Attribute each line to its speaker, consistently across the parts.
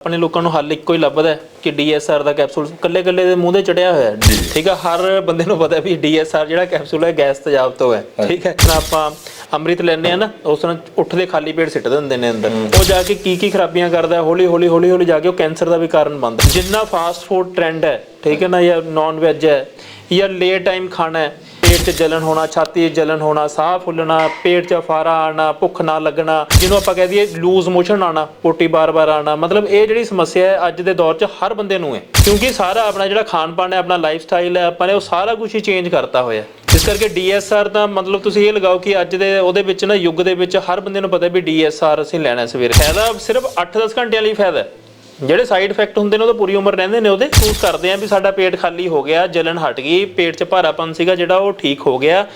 Speaker 1: ਆਪਣੇ ਲੋਕਾਂ ਨੂੰ ਹੱਲ ਇੱਕੋ ਹੀ ਲੱਭਦਾ ਕਿ ਡੀਐਸਆਰ ਦਾ ਕੈਪਸੂਲ ਕੱਲੇ ਕੱਲੇ ਦੇ ਮੂੰਹ ਤੇ ਚੜਿਆ ਹੋਇਆ ਹੈ। ਠੀਕ ਹੈ ਹਰ ਬੰਦੇ ਨੂੰ ਪਤਾ ਵੀ ਡੀਐਸਆਰ ਜਿਹੜਾ ਕੈਪਸੂਲ ਹੈ ਗੈਸ ਤੇਜ਼ਾਬ ਤੋਂ ਹੈ। ਠੀਕ ਹੈ ਹੁਣ ਆਪਾਂ ਅੰਮ੍ਰਿਤ ਲੈਂਦੇ ਆ ਨਾ ਉਸ ਨਾਲ ਉੱਠਦੇ ਖਾਲੀ ਪੇਟ ਸਿੱਟ ਦਿੰਦੇ ਨੇ ਅੰਦਰ। ਉਹ ਜਾ ਕੇ ਕੀ ਕੀ ਖਰਾਬੀਆਂ ਕਰਦਾ ਹੌਲੀ ਹੌਲੀ ਹੌਲੀ ਹੌਲੀ ਜਾ ਕੇ ਉਹ ਕੈਂਸਰ ਦਾ ਵੀ ਕਾਰਨ ਬਣਦਾ। ਜਿੰਨਾ ਫਾਸਟ ਫੂਡ ਟ੍ਰੈਂਡ ਹੈ ਠੀਕ ਹੈ ਨਾ ਜਾਂ ਨਾਨ ਵੈਜ ਹੈ ਜਾਂ ਲੇ ਟਾਈਮ ਖਾਣਾ ਹੈ ਪੇਟ ਜਲਨ ਹੋਣਾ, ਛਾਤੀ 'ਚ ਜਲਨ ਹੋਣਾ, ਸਾਹ ਫੁੱਲਣਾ, ਪੇਟ 'ਚ ਫਾਰਾ ਆਣਾ, ਭੁੱਖ ਨਾ ਲੱਗਣਾ, ਜਿਹਨੂੰ ਆਪਾਂ ਕਹਿ ਦਈਏ ਲੂਜ਼ ਮੋਸ਼ਨ ਆਣਾ, ਪੋਟੀ ਬਾਰ-ਬਾਰ ਆਣਾ, ਮਤਲਬ ਇਹ ਜਿਹੜੀ ਸਮੱਸਿਆ ਹੈ ਅੱਜ ਦੇ ਦੌਰ 'ਚ ਹਰ ਬੰਦੇ ਨੂੰ ਹੈ। ਕਿਉਂਕਿ ਸਾਰਾ ਆਪਣਾ ਜਿਹੜਾ ਖਾਣ ਪਾਣ ਹੈ, ਆਪਣਾ ਲਾਈਫ ਸਟਾਈਲ ਹੈ, ਆਪਾਂ ਨੇ ਉਹ ਸਾਰਾ ਕੁਝ ਹੀ ਚੇਂਜ ਕਰਤਾ ਹੋਇਆ ਇਸ ਕਰਕੇ ਡੀਐਸਆਰ ਦਾ ਮਤਲਬ ਤੁਸੀਂ ਇਹ ਲਗਾਓ ਕਿ ਅੱਜ ਦੇ ਉਹਦੇ ਵਿੱਚ ਨਾ ਯੁੱਗ ਦੇ ਵਿੱਚ ਹਰ ਬੰਦੇ ਨੂੰ ਪਤਾ ਵੀ ਡੀਐਸਆਰ ਅਸੀਂ ਲੈਣਾ ਸਵੇਰੇ। ਫਾਇਦਾ ਸਿਰਫ 8-10 ਘੰਟਿਆਂ ਲਈ ਫਾਇਦਾ ਹੈ। ਜਿਹੜੇ ਸਾਈਡ ਇਫੈਕਟ ਹੁੰਦੇ ਨੇ ਉਹ ਤਾਂ ਪੂਰੀ ਉਮਰ ਰਹਿੰਦੇ ਨੇ ਉਹਦੇ। ਮਹਿਸੂਸ ਕਰਦੇ ਆ ਵੀ ਸਾਡਾ ਪੇਟ ਖਾਲੀ ਹੋ ਗਿਆ ਜਲਨ ਹਟ ਗਈ ਪੇਟ 'ਚ ਭਾਰਾਪਨ ਸੀਗਾ ਜਿਹੜਾ ਉਹ ਠੀਕ ਹੋ ਗਿਆ।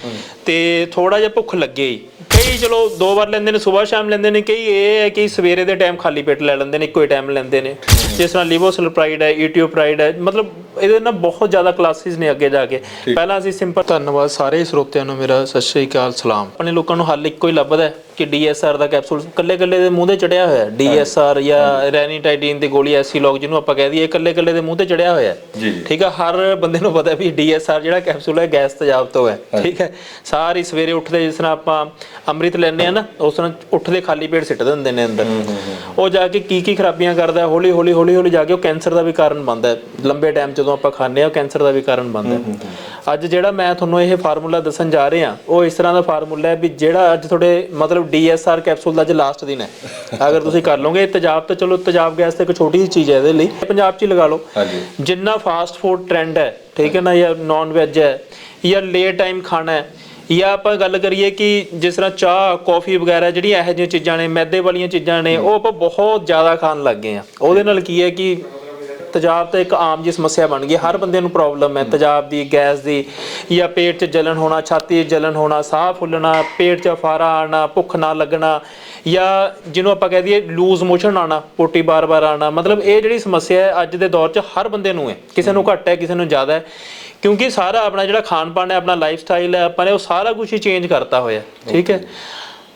Speaker 1: ਤੇ ਥੋੜਾ ਜਿਹਾ ਭੁੱਖ ਲੱਗੇ ਕਈ ਚਲੋ ਦੋ ਵਾਰ ਲੈਂਦੇ ਨੇ ਸਵੇਰ ਸ਼ਾਮ ਲੈਂਦੇ ਨੇ ਕਈ ਇਹ ਹੈ ਕਿ ਸਵੇਰੇ ਦੇ ਟਾਈਮ ਖਾਲੀ ਪੇਟ ਲੈ ਲੈਂਦੇ ਨੇ ਇੱਕੋ ਹੀ ਟਾਈਮ ਲੈਂਦੇ ਨੇ। ਜਿਸ ਤਰ੍ਹਾਂ ਲਿਵੋਸਲਪ੍ਰਾਈਡ ਹੈ ਈਟੀਓਪ੍ਰਾਈਡ ਹੈ ਮਤਲਬ ਇਹਦੇ ਨਾਲ ਬਹੁਤ ਜ਼ਿਆਦਾ ਕਲਾਸਿਸ ਨੇ ਅੱਗੇ ਜਾ ਕੇ। ਪਹਿਲਾਂ ਅਸੀਂ ਸਿੰਪਲ ਧੰਨਵਾਦ ਸਾਰੇ ਸਰੋਤਿਆਂ ਨੂੰ ਮੇਰਾ ਸਤਿ ਸ਼੍ਰੀ ਅਕਾਲ ਸਲਾਮ। ਆਪਣੇ ਲੋਕਾਂ ਨੂੰ ਹੱਲ ਇੱਕੋ ਹੀ ਲੱਭਦਾ ਕਿ ਡੀਐਸਆਰ ਦਾ ਕੈਪਸੂਲ ਕੱਲੇ ਕੱਲੇ ਦੇ ਮੂੰਹ ਤੇ ਚੜਿਆ ਹੋਇਆ ਹੈ। ਡੀਐਸਆਰ ਜਾਂ ਰੈਨੀਟਾਈਡਿਨ ਦੀ ਗੋਲੀ ਐਸੀਲੋਗ ਜਿਹਨੂੰ ਆਪਾਂ ਕਹਿ ਦਈਏ ਕੱਲੇ ਕੱਲੇ ਦੇ ਮੂੰਹ ਤੇ ਚੜਿਆ ਹੋਇਆ ਹੈ। ਠੀਕ ਹੈ ਹਰ ਬੰਦੇ ਨੂੰ ਪਤਾ ਵੀ ਡੀਐਸਆਰ ਜਿਹੜਾ ਕੈਪਸੂਲ ਹੈ ਗੈਸ ਤੇਜ਼ਾਬ ਤੋਂ ਹੈ। ਠੀਕ ਹੈ ਸਾਰੀ ਸਵੇਰੇ ਉੱਠਦੇ ਜਿਸ ਤਰ੍ਹਾਂ ਆਪਾਂ ਅੰਮ੍ਰਿਤ ਲੈਂਦੇ ਆ ਨਾ ਉਸ ਨਾਲ ਉੱਠਦੇ ਖਾਲੀ ਪੇਟ ਸਿੱਟ ਦਿੰਦੇ ਨੇ ਅੰਦਰ। ਉਹ ਜਾ ਕੇ ਕੀ ਕੀ ਖਰਾਬੀਆਂ ਕਰਦਾ ਹੌਲੀ ਹੌਲੀ ਹੌਲੀ ਹੌਲੀ ਜਾ ਕੇ ਉਹ ਕੈਂਸਰ ਦਾ ਵੀ ਕਾਰਨ ਬਣਦਾ ਹੈ। ਲੰਬੇ ਟਾਈਮ ਜਦੋਂ ਆਪਾਂ ਖਾਂਦੇ ਆ ਉਹ ਕੈਂਸਰ ਦਾ ਵੀ ਕਾਰਨ ਬਣਦਾ ਅੱਜ ਜਿਹੜਾ ਮੈਂ ਤੁਹਾਨੂੰ ਇਹ ਫਾਰਮੂਲਾ ਦੱਸਣ ਜਾ ਰਿਹਾ ਉਹ ਇਸ ਤਰ੍ਹਾਂ ਦਾ ਫਾਰਮੂਲਾ ਹੈ ਵੀ ਜਿਹੜਾ ਅੱਜ ਤੁਹਾਡੇ ਮਤਲਬ ਡੀਐਸਆਰ ਕੈਪਸੂਲ ਦਾ ਅੱਜ ਲਾਸਟ ਦਿਨ ਹੈ। ਅਗਰ ਤੁਸੀਂ ਕਰ ਲਓਗੇ ਤੇਜ਼ਾਬ ਤਾਂ ਚਲੋ ਤੇਜ਼ਾਬ ਗੈਸ ਤੇ ਇੱਕ ਛੋਟੀ ਜਿਹੀ ਚੀਜ਼ ਹੈ ਇਹਦੇ ਲਈ। ਪੰਜਾਬ 'ਚ ਹੀ ਲਗਾ ਲਓ। ਜਿੰਨਾ ਫਾਸਟ ਫੂਡ ਟ੍ਰੈਂਡ ਹੈ ਠੀਕ ਹੈ ਨਾ ਜਾਂ ਨਾਨ ਵੈਜ ਹੈ ਜਾਂ ਲੇ ਟਾਈਮ ਖਾਣਾ ਹੈ ਜਾਂ ਆਪਾਂ ਗੱਲ ਕਰੀਏ ਕਿ ਜਿਸ ਤਰ੍ਹਾਂ ਚਾਹ ਕੌਫੀ ਵਗੈਰਾ ਜਿਹੜੀਆਂ ਇਹੋ ਜਿਹੀਆਂ ਚੀਜ਼ਾਂ ਨੇ ਮੈਦੇ ਵਾਲੀਆਂ ਚੀਜ਼ਾਂ ਨੇ ਉਹ ਆਪਾਂ ਬਹੁਤ ਜ਼ਿਆਦਾ ਖਾਣ ਲੱਗ ਗਏ ਆ ਉਹਦੇ ਨਾਲ ਕੀ ਹੈ ਕਿ ਤੇਜ਼ਾਬ ਤਾਂ ਇੱਕ ਆਮ ਜੀ ਸਮੱਸਿਆ ਬਣ ਗਈ ਹਰ ਬੰਦੇ ਨੂੰ ਪ੍ਰੋਬਲਮ ਹੈ। ਤੇਜ਼ਾਬ ਦੀ, ਗੈਸ ਦੀ ਜਾਂ ਪੇਟ 'ਚ ਜਲਨ ਹੋਣਾ, ਛਾਤੀ 'ਚ ਜਲਨ ਹੋਣਾ, ਸਾਹ ਫੁੱਲਣਾ, ਪੇਟ 'ਚ ਫਾਰਾ ਆਣਾ ਭੁੱਖ ਨਾ ਲੱਗਣਾ ਜਾਂ ਜਿਹਨੂੰ ਆਪਾਂ ਕਹਿ ਦਈਏ ਲੂਜ਼ ਮੋਸ਼ਨ ਆਣਾ ਪੋਟੀ ਬਾਰ-ਬਾਰ ਆਣਾ ਮਤਲਬ ਇਹ ਜਿਹੜੀ ਸਮੱਸਿਆ ਹੈ ਅੱਜ ਦੇ ਦੌਰ 'ਚ ਹਰ ਬੰਦੇ ਨੂੰ ਹੈ। ਕਿਸੇ ਨੂੰ ਘੱਟ ਹੈ, ਕਿਸੇ ਨੂੰ ਜ਼ਿਆਦਾ ਹੈ। ਕਿਉਂਕਿ ਸਾਰਾ ਆਪਣਾ ਜਿਹੜਾ ਖਾਣ ਪਾਣ ਹੈ, ਆਪਣਾ ਲਾਈਫ ਸਟਾਈਲ ਹੈ, ਆਪਾਂ ਨੇ ਉਹ ਸਾਰਾ ਕੁਝ ਹੀ ਚੇਂਜ ਕਰਤਾ ਹੋਇਆ ਠੀਕ ਹੈ?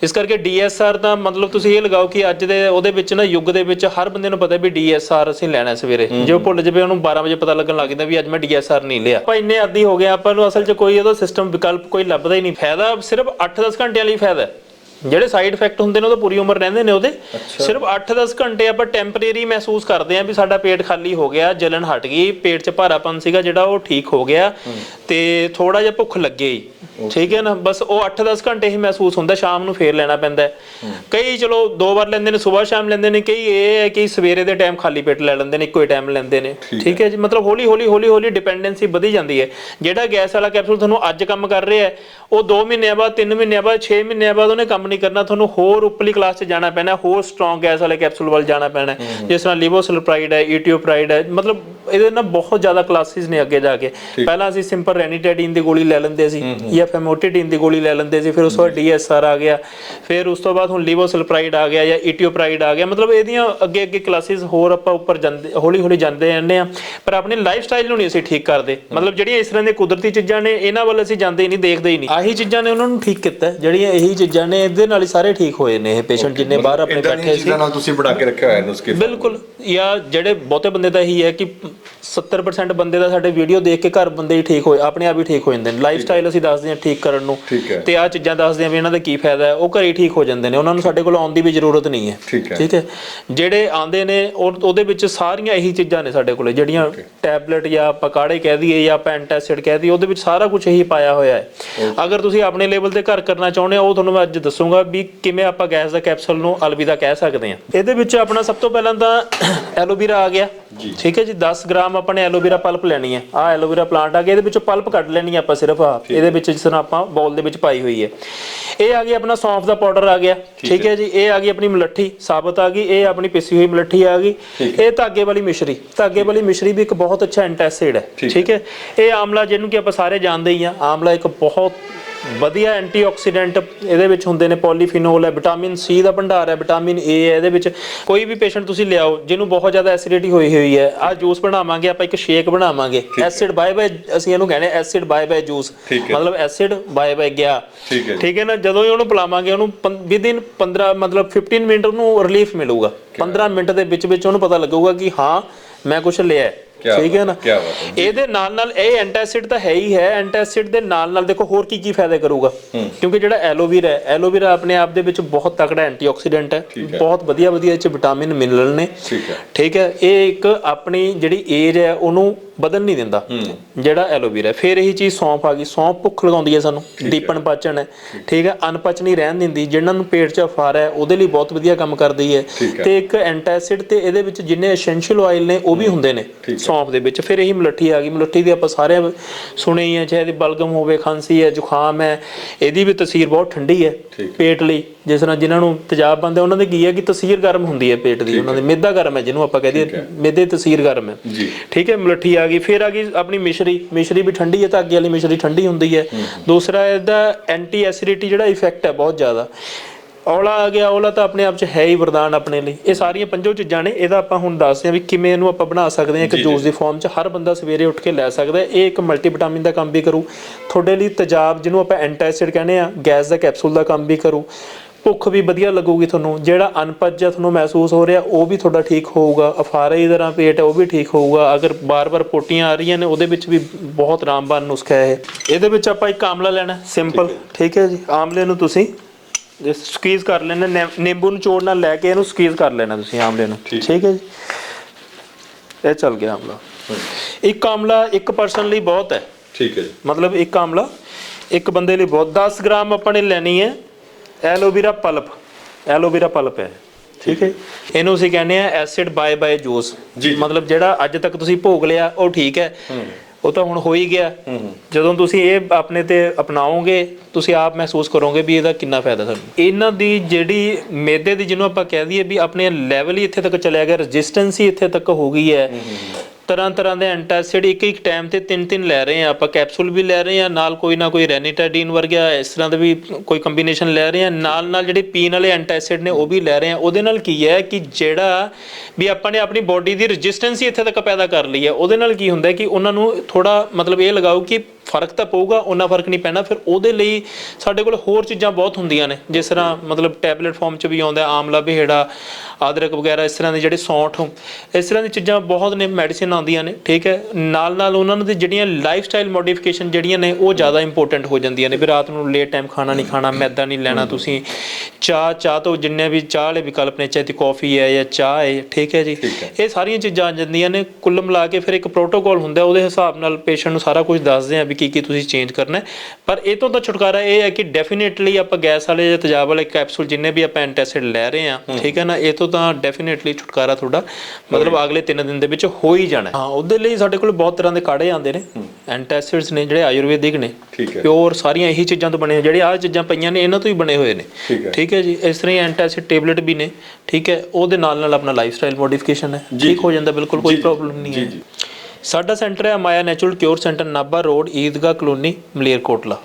Speaker 1: ਇਸ ਕਰਕੇ ਡੀਐਸਆਰ ਦਾ ਮਤਲਬ ਤੁਸੀਂ ਇਹ ਲਗਾਓ ਕਿ ਅੱਜ ਦੇ ਉਹਦੇ ਵਿੱਚ ਨਾ ਯੁੱਗ ਦੇ ਵਿੱਚ ਹਰ ਬੰਦੇ ਨੂੰ ਪਤਾ ਵੀ ਡੀਐਸਆਰ ਅਸੀਂ ਲੈਣਾ ਸਵੇਰੇ। ਜੇ ਉਹ ਭੁੱਲ ਜਵੇ ਉਹਨੂੰ 12 ਵਜੇ ਪਤਾ ਲੱਗਣ ਲੱਗ ਜਾਂਦਾ ਵੀ ਅੱਜ ਮੈਂ ਡੀਐਸਆਰ ਨਹੀਂ ਲਿਆ। ਆਪਾਂ ਇੰਨੇ ਆਦੀ ਹੋ ਗਏ ਆਪਾਂ ਨੂੰ ਅਸਲ 'ਚ ਕੋਈ ਉਹਦਾ ਸਿਸਟਮ ਵਿਕਲਪ ਕੋਈ ਲੱਭਦਾ ਹੀ ਨਹੀਂ। ਫਾਇਦਾ ਸਿਰਫ 8-10 ਘੰਟਿਆਂ ਲਈ ਫਾਇਦਾ ਹੈ। ਜਿਹੜੇ ਸਾਈਡ ਇਫੈਕਟ ਹੁੰਦੇ ਨੇ ਉਹ ਤਾਂ ਪੂਰੀ ਉਮਰ ਰਹਿੰਦੇ ਨੇ ਉਹਦੇ। ਸਿਰਫ 8-10 ਘੰਟੇ ਆਪਾਂ ਟੈਂਪਰੇਰੀ ਮਹਿਸੂਸ ਕਰਦੇ ਆਂ ਵੀ ਸਾਡਾ ਪੇਟ ਖਾਲੀ ਹੋ ਗਿਆ ਜਲਨ ਹਟ ਗਈ ਪੇਟ 'ਚ ਭਾਰਾਪਨ ਸੀਗਾ ਜਿਹੜਾ ਉਹ ਠੀਕ ਹੋ ਗਿਆ ਤੇ ਥੋੜਾ ਜਿਹਾ ਭੁੱਖ ਲੱਗੇ ਠੀਕ ਹੈ ਨਾ? ਬਸ ਉਹ 8-10 ਘੰਟੇ ਹੀ ਮਹਿਸੂਸ ਹੁੰਦਾ ਸ਼ਾਮ ਨੂੰ ਫੇਰ ਲੈਣਾ ਪੈਂਦਾ। ਕਈ ਚਲੋ ਦੋ ਵਾਰ ਲੈਂਦੇ ਨੇ ਸਵੇਰ ਸ਼ਾਮ ਲੈਂਦੇ ਨੇ ਕਈ ਇਹ ਹੈ ਕਿ ਸਵੇਰੇ ਦੇ ਟਾਈਮ ਖਾਲੀ ਪੇਟ ਲੈ ਲੈਂਦੇ ਨੇ ਇੱਕੋ ਹੀ ਟਾਈਮ ਲੈਂਦੇ ਨੇ। ਠੀਕ ਹੈ। ਜੀ? ਮਤਲਬ ਹੌਲੀ ਹੌਲੀ ਹੌਲੀ ਹੌਲੀ ਡਿਪੈਂਡੈਂਸੀ ਵਧੀ ਜਾਂਦੀ ਹੈ। ਜਿਹੜਾ ਗੈਸ ਵਾਲਾ ਕੈਪਸੂਲ ਤੁਹਾਨੂੰ ਅੱਜ ਕੰਮ ਕਰ ਰਿਹਾ ਹੈ ਉਹ 2 ਮਹੀਨਿਆਂ ਬਾਅਦ 3 ਮਹੀਨਿਆਂ ਬਾਅਦ 6 ਮਹੀਨਿਆਂ ਬਾਅਦ ਉਹਨੇ ਕੰਮ ਨਹੀਂ ਕਰਨਾ ਤੁਹਾਨੂੰ ਹੋਰ ਉੱਪਰਲੀ ਕਲਾਸ 'ਚ ਜਾਣਾ ਪੈਣਾ ਹੋਰ ਸਟਰੋਂਗ ਗੈਸ ਵਾਲੇ ਕੈਪਸੂਲ ਵੱਲ ਜਾਣਾ ਪੈਣਾ। ਜਿਸ ਤਰ੍ਹਾਂ ਲਿਵੋਸਲਪ੍ਰਾਈਡ ਹੈ ਈਟੀਓਪ੍ਰਾਈਡ ਹੈ ਮਤਲਬ ਇਹਦੇ ਨਾਲ ਬਹੁਤ ਜ਼ਿਆਦਾ ਕਲਾਸਿਸ ਨੇ ਅੱਗੇ ਜਾ ਕੇ। ਪਹਿਲਾਂ ਅਸੀਂ ਸਿੰਪਲ ਰੈਨੀਟਾਈਡਿਨ ਦੀ ਗੋਲੀ ਲੈ ਲੈਂਦੇ ਸੀ ਜਾਂ ਫੈਮੋਟਿਡਿਨ ਦੀ ਗੋਲੀ ਲੈ ਲੈਂਦੇ ਸੀ ਫਿਰ ਉਸ ਤੋਂ ਬਾਅਦ ਡੀਐਸਆਰ ਆ ਗਿਆ। ਫਿਰ ਉਸ ਤੋਂ ਬਾਅਦ ਹੁਣ ਲਿਵੋਸਲਪ੍ਰਾਈਡ ਆ ਗਿਆ ਜਾਂ ਈਟੀਓਪ੍ਰਾਈਡ ਆ ਗਿਆ। ਮਤਲਬ ਇਹਦੀਆਂ ਅੱਗੇ ਅੱਗੇ ਕਲਾਸਿਸ ਹੋਰ ਆਪਾਂ ਉੱਪਰ ਜਾਂਦੇ ਹੌਲੀ ਹੌਲੀ ਜਾਂਦੇ ਜਾਂਦੇ ਆ ਪਰ ਆਪਣੇ ਲਾਈਫ ਸਟਾਈਲ ਨੂੰ ਨਹੀਂ ਅਸੀਂ ਠੀਕ ਕਰਦੇ। ਮਤਲਬ ਜਿਹੜੀਆਂ ਇਸ ਤਰ੍ਹਾਂ ਦੀਆਂ ਕੁਦਰਤੀ ਚੀਜ਼ਾਂ ਨੇ ਇਹਨਾਂ ਵੱਲ ਅਸੀਂ ਜਾਂਦੇ ਹੀ ਨਹੀਂ ਦੇਖਦੇ ਹੀ ਨਹੀਂ। ਆਹੀ ਚੀਜ਼ਾਂ ਨੇ ਉਹਨਾਂ ਨੂੰ ਠੀਕ ਕੀਤਾ। ਜਿਹੜੀਆਂ ਇਹੀ ਚੀਜ਼ਾਂ ਨੇ ਇਹਦੇ ਨਾਲ ਹੀ ਸਾਰੇ ਠੀਕ ਹੋਏ ਨੇ ਇਹ ਪੇਸ਼ੈਂਟ ਜਿੰਨੇ ਬਾਹਰ ਆਪਣੇ ਬੈਠੇ ਸੀ।
Speaker 2: ਚੀਜ਼ਾਂ ਨਾਲ ਤੁਸੀਂ ਬਣਾ ਕੇ ਰੱਖਿਆ ਹੋਇਆ ਨੁਸਖੇ
Speaker 1: ਬਿਲਕੁਲ। ਜਾਂ ਜਿਹੜੇ ਬਹੁਤੇ ਬੰਦੇ ਦਾ ਇਹੀ ਹੈ ਕਿ 70% ਬੰਦੇ ਦਾ ਸਾਡੇ ਵੀਡੀਓ ਦੇਖ ਕੇ ਘਰ ਬੰਦੇ ਹੀ ਠੀਕ ਹੋਏ ਆਪਣੇ ਆਪ ਹੀ ਠੀਕ ਹੋ ਜਾਂਦੇ ਨੇ। ਲਾਈਫ ਸਟਾਈਲ ਅਸੀਂ ਦੱਸਦੇ ਹਾਂ ਠੀਕ ਕਰਨ ਨੂੰ।
Speaker 2: ਠੀਕ ਹੈ।
Speaker 1: ਤੇ ਆ ਚੀਜ਼ਾਂ ਦੱਸਦੇ ਹਾਂ ਵੀ ਇਹਨਾਂ ਦਾ ਕੀ ਫਾਇਦਾ ਹੈ ਉਹ ਘਰੇ ਹੀ ਠੀਕ ਹੋ ਜਾਂਦੇ ਨੇ। ਉਹਨਾਂ ਨੂੰ ਸਾਡੇ ਕੋਲ ਆਉਣ ਦੀ ਵੀ ਜ਼ਰੂਰਤ ਨਹੀਂ ਹੈ।
Speaker 2: ਠੀਕ ਹੈ।
Speaker 1: ਠੀਕ ਹੈ? ਜਿਹੜੇ ਆਂਦੇ ਨੇ ਉਹ- ਉਹਦੇ ਵਿੱਚ ਸਾਰੀਆਂ ਇਹੀ ਚੀਜ਼ਾਂ ਨੇ ਸਾਡੇ ਕੋਲੇ ਜਿਹੜੀਆਂ ਟੈਬਲੇਟ ਜਾਂ ਆਪਾਂ ਕਾੜੇ ਕਹਿ ਦਈਏ ਜਾਂ ਆਪਾਂ ਐਂਟਾਸਿਡ ਕਹਿ ਦਈਏ ਉਹਦੇ ਵਿੱਚ ਸਾਰਾ ਕੁਝ ਇਹੀ ਪਾਇਆ ਹੋਇਆ ਹੈ। ਅਗਰ ਤੁਸੀਂ ਆਪਣੇ ਲੈਵਲ ਤੇ ਘਰ ਕਰਨਾ ਚਾਹੁੰਦੇ ਹੋ ਉਹ ਤੁਹਾਨੂੰ ਮੈਂ ਅੱਜ ਦੱਸੂਗਾ ਵੀ ਕਿਵੇਂ ਆਪਾਂ ਗੈਸ ਦਾ ਕੈਪਸੂਲ ਨੂੰ ਅਲਵਿਦਾ ਕਹਿ ਸਕਦੇ ਹਾਂ। ਇਹਦੇ ਵਿੱਚ ਆਪਣਾ ਸਭ ਤੋਂ ਪਹਿਲਾਂ ਤਾਂ ਐਲੋਵੀਰਾ ਆ ਗਿਆ। ਠੀਕ ਹੈ ਜੀ 10 ਗ੍ਰਾਮ ਆਪਾਂ ਨੇ ਐਲੋਵੀਰਾ ਪਲਪ ਲੈਣੀ ਹੈ। ਆ ਐਲੋਵੀਰਾ ਪਲਾਂਟ ਆ ਗਿਆ ਇਹਦੇ ਵਿੱਚੋਂ ਪਲਪ ਕੱਢ ਲੈਣੀ ਹੈ ਆਪਾਂ ਸਿਰਫ ਆ ਇਹਦੇ ਵਿੱਚ ਜਿਸ ਤਰ੍ਹਾਂ ਆਪਾਂ ਬੋਲ ਦੇ ਵਿੱਚ ਪਾਈ ਹੋਈ ਹੈ। ਇਹ ਆ ਗਿਆ ਆਪਣਾ ਸੌਂਫ ਦਾ ਪਾਊਡਰ ਆ ਗਿਆ। ਠੀਕ ਹੈ। ਜੀ ਇਹ ਆ ਗਈ ਆਪਣੀ ਮਲੱਠੀ ਸਾਬਤ ਆ ਗਈ ਇਹ ਆਪਣੀ ਪਿਸੀ ਹੋਈ ਮਲੱਠੀ ਆ ਗਈ। ਇਹ ਧਾਗੇ ਵਾਲੀ ਮਿਸ਼ਰੀ ਧਾਗੇ ਵਾਲੀ ਮਿਸ਼ਰੀ ਵੀ ਇੱਕ ਬਹੁਤ ਅੱਛਾ ਐਂਟਾਸਿਡ ਹੈ। ਠੀਕ ਹੈ। ਇਹ ਆਮਲਾ ਜਿਹਨੂੰ ਕਿ ਆਪਾਂ ਸਾਰੇ ਜਾਣਦੇ ਹੀ ਆ ਆਮਲਾ ਇੱਕ ਬਹੁਤ ਵਧੀਆ ਐਂਟੀਆਕਸੀਡੈਂਟ ਇਹਦੇ ਵਿੱਚ ਹੁੰਦੇ ਨੇ ਪੋਲੀਫੀਨੋਲ ਹੈ ਵਿਟਾਮਿਨ ਸੀ ਦਾ ਭੰਡਾਰ ਹੈ ਵਿਟਾਮਿਨ ਏ ਹੈ ਇਹਦੇ ਵਿੱਚ ਕੋਈ ਵੀ ਪੇਸ਼ੈਂਟ ਤੁਸੀਂ ਲਿਆਓ ਜਿਹਨੂੰ ਬਹੁਤ ਜ਼ਿਆਦਾ ਐਸਿਡਿਟੀ ਹੋਈ ਹੋਈ ਹੈ ਆ ਜੂਸ ਬਣਾਵਾਂਗੇ ਆਪਾਂ ਇੱਕ ਸ਼ੇਕ ਬਣਾਵਾਂਗੇ। ਐਸਿਡ ਬਾਏ ਬਾਏ ਅਸੀਂ ਇਹਨੂੰ ਕਹਿੰਦੇ ਐਸਿਡ ਬਾਏ ਬਾਏ ਜੂਸ। ਮਤਲਬ ਐਸਿਡ ਬਾਏ ਬਾਏ ਗਿਆ।
Speaker 2: ਠੀਕ ਹੈ
Speaker 1: ਨਾ ਜਦੋਂ ਹੀ ਉਹਨੂੰ ਪਿਲਾਵਾਂਗੇ ਉਹਨੂੰ ਵਿਦਿਨ 15 ਮਤਲਬ 15 ਮਿੰਟ ਉਹਨੂੰ ਰਿਲੀਫ ਮਿਲੂਗਾ। 15 ਮਿੰਟ ਦੇ ਵਿੱਚ ਵਿੱਚ ਉਹਨੂੰ ਪਤਾ ਲੱਗੂਗਾ ਕਿ ਹਾਂ ਮੈਂ ਕੁਝ ਲਿਆ ਠੀਕ ਹੈ ਨਾ। ਇਹਦੇ ਨਾਲ ਨਾਲ ਇਹ ਐਂਟਾਸਿਡ ਤਾਂ ਹੈ ਹੀ ਹੈ ਐਂਟਾਸਿਡ ਦੇ ਨਾਲ ਨਾਲ ਦੇਖੋ ਹੋਰ ਕੀ ਕੀ ਫਾਇਦੇ ਕਰੂਗਾ? ਕਿਉਂਕਿ ਜਿਹੜਾ ਐਲੋਵੀਰਾ ਹੈ ਐਲੋਵੀਰਾ ਆਪਣੇ ਆਪ ਦੇ ਵਿੱਚ ਬਹੁਤ ਤਕੜਾ ਐਂਟੀਆਕਸੀਡੈਂਟ ਹੈ। ਬਹੁਤ ਵਧੀਆ ਵਧੀਆ ਇਹ ਚ ਵਿਟਾਮਿਨ ਮਿਨਰਲ ਨੇ।
Speaker 2: ਠੀਕ ਹੈ।
Speaker 1: ਠੀਕ ਹੈ ਇਹ ਇੱਕ ਆਪਣੀ ਜਿਹੜੀ ਏਜ ਹੈ ਉਹਨੂੰ ਬਦਲ ਨਹੀਂ ਦਿੰਦਾ। ਜਿਹੜਾ ਐਲੋਵੀਰਾ ਫਿਰ ਇਹੀ ਚੀਜ਼ ਸੌਂਫ ਆ ਗਈ। ਸੌਂਫ ਭੁੱਖ ਲਗਾਉਂਦੀ ਹੈ ਸਾਨੂੰ। ਦੀਪਨ ਪਾਚਨ ਹੈ। ਠੀਕ। ਹੈ ਅਨਪਚ ਨਹੀਂ ਰਹਿਣ ਦਿੰਦੀ। ਜਿਹਨਾਂ ਨੂੰ ਪੇਟ 'ਚ ਅਫਾਰ ਹੈ ਉਹਦੇ ਲਈ ਬਹੁਤ ਵਧੀਆ ਕੰਮ ਕਰਦੀ ਹੈ। ਤੇ ਇੱਕ ਐਂਟਾਸਿਡ ਤੇ ਇਹਦੇ ਵਿੱਚ ਜਿੰਨੇ ਐਸੈਂਸ਼ੀਅਲ ਆਇਲ ਨੇ ਉਹ ਵੀ ਹੁੰਦੇ ਨੇ। ਸੌਂਫ ਦੇ ਵਿੱਚ। ਫਿਰ ਇਹੀ ਮਲੱਠੀ ਆ ਗਈ। ਮਲੱਠੀ ਦੀ ਆਪਾਂ ਸਾਰੇ ਸੁਣੇ ਹੀ ਆ ਚਾਹੇ ਇਹਦੀ ਬਲਗਮ ਹੋਵੇ ਖਾਂਸੀ ਹੈ ਜ਼ੁਕਾਮ ਹੈ ਇਹਦੀ ਵੀ ਤਸੀਰ ਬਹੁਤ ਠੰਡੀ ਹੈ। ਪੇਟ ਲਈ। ਜਿਸ ਤਰ੍ਹਾਂ ਜਿਨ੍ਹਾਂ ਨੂੰ ਤੇਜ਼ਾਬ ਬੰਦੇ ਉਹਨਾਂ ਦੇ ਕੀ ਹੈ ਕਿ ਤਸੀਰ ਗਰਮ ਹੁੰਦੀ ਹੈ ਪੇਟ ਦੀ। ਉਹਨਾਂ ਦੀ ਮਿੱਦਾ ਗਰਮ ਹੈ ਜਿਹਨੂੰ ਆਪਾਂ ਕਹਦੇ ਮਿੱਦੇ ਦੀ ਤਸੀਰ ਗਰਮ ਹੈ।
Speaker 2: ਜੀ।
Speaker 1: ਠੀਕ ਹੈ ਮਲੱਠੀ ਆ ਗਈ ਫਿਰ ਆ ਗਈ ਆਪਣੀ ਮਿਸ਼ਰੀ ਮਿਸ਼ਰੀ ਵੀ ਠੰਡੀ ਹੈ ਤਾਂ ਅੱਗੇ ਵਾਲੀ ਮਿਸ਼ਰੀ ਠੰਡੀ ਹੁੰਦੀ ਹੈ। ਦੂਸਰਾ ਇਹਦਾ ਐਂਟੀ ਐਸਿਡਿਟੀ ਜਿਹੜਾ ਇਫੈਕਟ ਹੈ ਬਹੁਤ ਜ਼ਿਆਦਾ। ਔਲਾ ਆ ਗਿਆ ਔਲਾ ਤਾਂ ਆਪਣੇ ਆਪ 'ਚ ਹੈ ਹੀ ਵਰਦਾਨ ਆਪਣੇ ਲਈ। ਇਹ ਸਾਰੀਆਂ ਪੰਜੋ ਚੀਜ਼ਾਂ ਨੇ ਇਹਦਾ ਆਪਾਂ ਹੁਣ ਦੱਸਦੇ ਹਾਂ ਵੀ ਕਿਵੇਂ ਇਹਨੂੰ ਆਪਾਂ ਬਣਾ ਸਕਦੇ ਹਾਂ ਇੱਕ ਜੂਸ ਦੀ ਫਾਰਮ 'ਚ। ਹਰ ਬੰਦਾ ਸਵੇਰੇ ਉੱਠ ਕੇ ਲੈ ਸਕਦਾ ਹੈ। ਇਹ ਇੱਕ ਮਲਟੀਵਿਟਾਮਿਨ ਦਾ ਕੰਮ ਵੀ ਕਰੂ। ਤੁਹਾਡੇ ਲਈ ਤੇਜ਼ਾਬ ਜਿਹਨੂੰ ਆਪਾਂ ਐਂਟਾਸਿਡ ਕਹਿੰਦੇ ਆ ਗੈਸ ਦਾ ਕੈਪਸੂਲ ਦਾ ਕੰਮ ਵੀ ਕਰੂ। ਭੁੱਖ ਵੀ ਵਧੀਆ ਲੱਗੂਗੀ ਤੁਹਾਨੂੰ। ਜਿਹੜਾ ਅਨਪਚ ਜਿਹਾ ਤੁਹਾਨੂੰ ਮਹਿਸੂਸ ਹੋ ਰਿਹਾ ਉਹ ਵੀ ਤੁਹਾਡਾ ਠੀਕ ਹੋਊਗਾ। ਅਫਾਰੇ ਦੀ ਤਰ੍ਹਾਂ ਪੇਟ ਹੈ ਉਹ ਵੀ ਠੀਕ ਹੋਊਗਾ। ਅਗਰ ਬਾਰ-ਬਾਰ ਪੋਟੀਆਂ ਆ ਰਹੀਆਂ ਨੇ ਉਹਦੇ ਵਿੱਚ ਵੀ ਬਹੁਤ ਰਾਮਬਾਨ ਨੁਸਖਾ ਹੈ। ਇਹ ਇਹਦੇ ਵਿੱਚ ਆਪਾਂ ਇੱਕ ਆਮਲਾ ਲੈਣਾ ਸਿੰਪਲ ਠੀਕ ਹੈ ਜੀ। ਆਮਲੇ ਨੂੰ ਤੁਸੀਂ ਜੇ ਸਕਵੀਜ਼ ਕਰ ਲੈਣਾ ਨਿੰਬੂ ਨੂੰ ਚੋੜ ਨਾਲ ਲੈ ਕੇ ਇਹਨੂੰ ਸਕਵੀਜ਼ ਕਰ ਲੈਣਾ ਤੁਸੀਂ ਆਮਲੇ ਨੂੰ।
Speaker 2: ਠੀਕ।
Speaker 1: ਠੀਕ ਹੈ ਜੀ। ਇਹ ਚੱਲ ਗਿਆ ਆਮਲਾ। ਇੱਕ ਆਮਲਾ ਇੱਕ ਪਰਸਨ ਲਈ ਬਹੁਤ ਹੈ।
Speaker 2: ਠੀਕ ਹੈ ਜੀ।
Speaker 1: ਮਤਲਬ ਇੱਕ ਆਮਲਾ ਇੱਕ ਬੰਦੇ ਲਈ ਬਹੁਤ। 10 ਗ੍ਰਾਮ ਆਪਾਂ ਨੇ ਲੈਣੀ ਹੈ। Aloe vera pulp. ਐਲੋਵੀਰਾ ਪਲਪ ਹੈ। ਠੀਕ ਹੈ ਇਹਨੂੰ ਅਸੀਂ ਕਹਿੰਦੇ ਆ ਐਸਿਡ ਬਾਏ ਬਾਏ ਜੂਸ। ਮਤਲਬ ਜਿਹੜਾ ਅੱਜ ਤੱਕ ਤੁਸੀਂ ਭੋਗ ਲਿਆ ਉਹ ਠੀਕ ਹੈ। ਉਹ ਤਾਂ ਹੁਣ ਹੋ ਹੀ ਗਿਆ। ਜਦੋਂ ਤੁਸੀਂ ਇਹ ਆਪਣੇ ਤੇ ਅਪਣਾਓਗੇ ਤੁਸੀਂ ਆਪ ਮਹਿਸੂਸ ਕਰੋਗੇ ਵੀ ਇਹਦਾ ਕਿੰਨਾ ਫਾਇਦਾ ਤੁਹਾਨੂੰ ਇਹਨਾਂ ਦੀ ਜਿਹੜੀ ਮੇਦੇ ਦੀ ਜਿਹਨੂੰ ਆਪਾਂ ਕਹਿ ਦਈਏ ਵੀ ਆਪਣੇ ਲੈਵਲ ਹੀ ਇੱਥੇ ਤੱਕ ਚਲਿਆ ਗਿਆ ਰੈਜ਼ਿਸਟੈਂਸ ਹੀ ਇੱਥੇ ਤੱਕ ਹੋ ਗਈ ਹੈ। ਤਰ੍ਹਾਂ ਤਰ੍ਹਾਂ ਦੇ ਐਂਟਾਸਿਡ ਇੱਕ ਇੱਕ ਟਾਈਮ ਤੇ ਤਿੰਨ ਤਿੰਨ ਲੈ ਰਹੇ ਆ। ਆਪਾਂ ਕੈਪਸੂਲ ਵੀ ਲੈ ਰਹੇ ਆ, ਨਾਲ ਕੋਈ ਨਾ ਕੋਈ ਰੈਨੀਟਾਡੀਨ ਵਰਗਾ ਇਸ ਤਰ੍ਹਾਂ ਦੇ ਵੀ ਕੋਈ ਕੰਬੀਨੇਸ਼ਨ ਲੈ ਰਹੇ ਆ। ਨਾਲ ਨਾਲ ਜਿਹੜੇ ਪੀਣ ਵਾਲੇ ਐਂਟਾਸਿਡ ਨੇ ਉਹ ਵੀ ਲੈ ਰਹੇ ਆ। ਉਹਦੇ ਨਾਲ ਕੀ ਹੈ ਕਿ ਜਿਹੜਾ ਵੀ ਆਪਾਂ ਨੇ ਆਪਣੀ ਬੋਡੀ ਦੀ ਰੈਜ਼ਿਸਟੈਂਸ ਹੀ ਇੱਥੇ ਤੱਕ ਪੈਦਾ ਕਰ ਲਈ ਹੈ। ਉਹਦੇ ਨਾਲ ਕੀ ਹੁੰਦਾ ਕਿ ਉਹਨਾਂ ਨੂੰ ਥੋੜਾ ਮਤਲਬ ਇਹ ਲਗਾਓ ਕਿ ਫ਼ਰਕ ਤਾਂ ਪਊਗਾ ਉਹਨਾਂ ਫ਼ਰਕ ਨਹੀਂ ਪੈਣਾ। ਫਿਰ ਉਹਦੇ ਲਈ ਸਾਡੇ ਕੋਲ ਹੋਰ ਚੀਜ਼ਾਂ ਬਹੁਤ ਹੁੰਦੀਆਂ ਨੇ। ਜਿਸ ਤਰ੍ਹਾਂ ਮਤਲਬ ਟੈਬਲੇਟ ਫਾਰਮ 'ਚ ਵੀ ਆਉਂਦਾ ਆਮਲਾ ਬਿਹੜਾ ਅਦਰਕ ਵਗੈਰਾ ਇਸ ਤਰ੍ਹਾਂ ਦੇ ਜਿਹੜੇ ਸੌਂਠ ਇਸ ਤਰ੍ਹਾਂ ਦੀ ਚੀਜ਼ਾਂ ਬਹੁਤ ਨੇ ਮੈਡੀਸਿਨ ਆਉਂਦੀਆਂ ਨੇ ਠੀਕ ਹੈ। ਨਾਲ ਨਾਲ ਉਹਨਾਂ ਦੀ ਜਿਹੜੀਆਂ ਲਾਈਫ ਸਟਾਈਲ ਮੋਡੀਫਿਕੇਸ਼ਨ ਜਿਹੜੀਆਂ ਨੇ ਉਹ ਜ਼ਿਆਦਾ ਇੰਪੋਰਟੈਂਟ ਹੋ ਜਾਂਦੀਆਂ ਨੇ। ਵੀ ਰਾਤ ਨੂੰ ਲੇਟ ਟਾਈਮ ਖਾਣਾ ਨਹੀਂ ਖਾਣਾ ਮੈਦਾ ਨਹੀਂ ਲੈਣਾ ਤੁਸੀਂ। ਚਾਹ ਚਾਹ ਤੋਂ ਜਿੰਨੇ ਵੀ ਚਾਹ ਵਾਲੇ ਵਿਕਲਪ ਨੇ ਚਾਹੇ ਤੇ ਕਾਫੀ ਹੈ ਜਾਂ ਚਾਹ ਹੈ ਠੀਕ ਹੈ ਜੀ। ਇਹ ਸਾਰੀਆਂ ਚੀਜ਼ਾਂ ਆ ਜਾਂਦੀਆਂ ਨੇ। ਕੁੱਲ ਮਿਲਾ ਕੇ ਫਿਰ ਇੱਕ ਪ੍ਰੋਟੋਕਾਲ ਹੁੰਦਾ ਉਹਦੇ ਹਿਸਾਬ ਨਾਲ ਪੇਸ਼ੈਂਟ ਨੂੰ ਸਾਰਾ ਕੁਝ ਦੱਸਦੇ ਆ ਵੀ ਕੀ ਕੀ ਤੁਸੀਂ ਚੇਂਜ ਕਰਨਾ ਪਰ ਇਹ ਤੋਂ ਤਾਂ ਛੁਟਕਾਰਾ ਇਹ ਹੈ ਕਿ ਡੈਫੀਨਿਟਲੀ ਆਪਾਂ ਗੈਸ ਵਾਲੇ ਜਾਂ ਤੇਜ਼ਾਬ ਵਾਲੇ ਕੈਪਸੂਲ ਜਿੰਨੇ ਵੀ ਆਪਾਂ ਐਂਟਾਸਿਡ ਲੈ ਰਹੇ ਆ ਠੀਕ ਹੈ ਨਾ ਇਹ ਤੋਂ ਤਾਂ ਡੈਫੀਨਿਟਲੀ ਛੁਟਕਾਰਾ ਤੁਹਾਡਾ ਮਤਲਬ ਅਗਲੇ 3 ਦਿਨ ਦੇ ਵਿੱਚ ਹੋ ਹੀ ਜਾਣਾ ਹੈ। ਉਹਦੇ ਲਈ ਸਾਡੇ ਕੋਲ ਬਹੁਤ ਤਰ੍ਹਾਂ ਦੇ ਕਾੜੇ ਆਉਂਦੇ ਨੇ। ਐਂਟਾਸਿਡਸ ਨੇ ਜਿਹੜੇ ਆਯੁਰਵੈਦਿਕ ਨੇ ਪਿਓਰ ਸਾਰੀਆਂ ਇਹੀ ਚੀਜ਼ਾਂ ਤੋਂ ਬਣੇ ਹੋਏ ਜਿਹੜੇ ਆਹ ਚੀਜ਼ਾਂ ਪਈਆਂ ਨੇ ਇਹਨਾਂ ਤੋਂ ਹੀ ਬਣੇ ਹੋਏ ਨੇ।
Speaker 2: ਠੀਕ ਹੈ।
Speaker 1: ਜੀ ਇਸ ਤਰ੍ਹਾਂ ਹੀ ਐਂਟਾਸਿਡ ਟੇਬਲੇਟ ਵੀ ਨੇ ਠੀਕ ਹੈ ਉਹਦੇ ਨਾਲ ਨਾਲ ਆਪਣਾ ਲਾਈਫ ਸਟਾਈਲ ਮੋਡੀਫਿਕੇਸ਼ਨ ਹੈ ਠੀਕ ਹੋ ਜਾਂਦਾ ਬਿਲਕੁਲ ਕੋਈ ਪ੍ਰੋਬਲਮ ਨਹੀਂ
Speaker 2: ਜੀ
Speaker 1: ਹੈ
Speaker 2: ਜੀ।
Speaker 1: ਸਾਡਾ ਸੈਂਟਰ ਹੈ Maya natural cure centre Nabha road Eidgah colony Malerkotla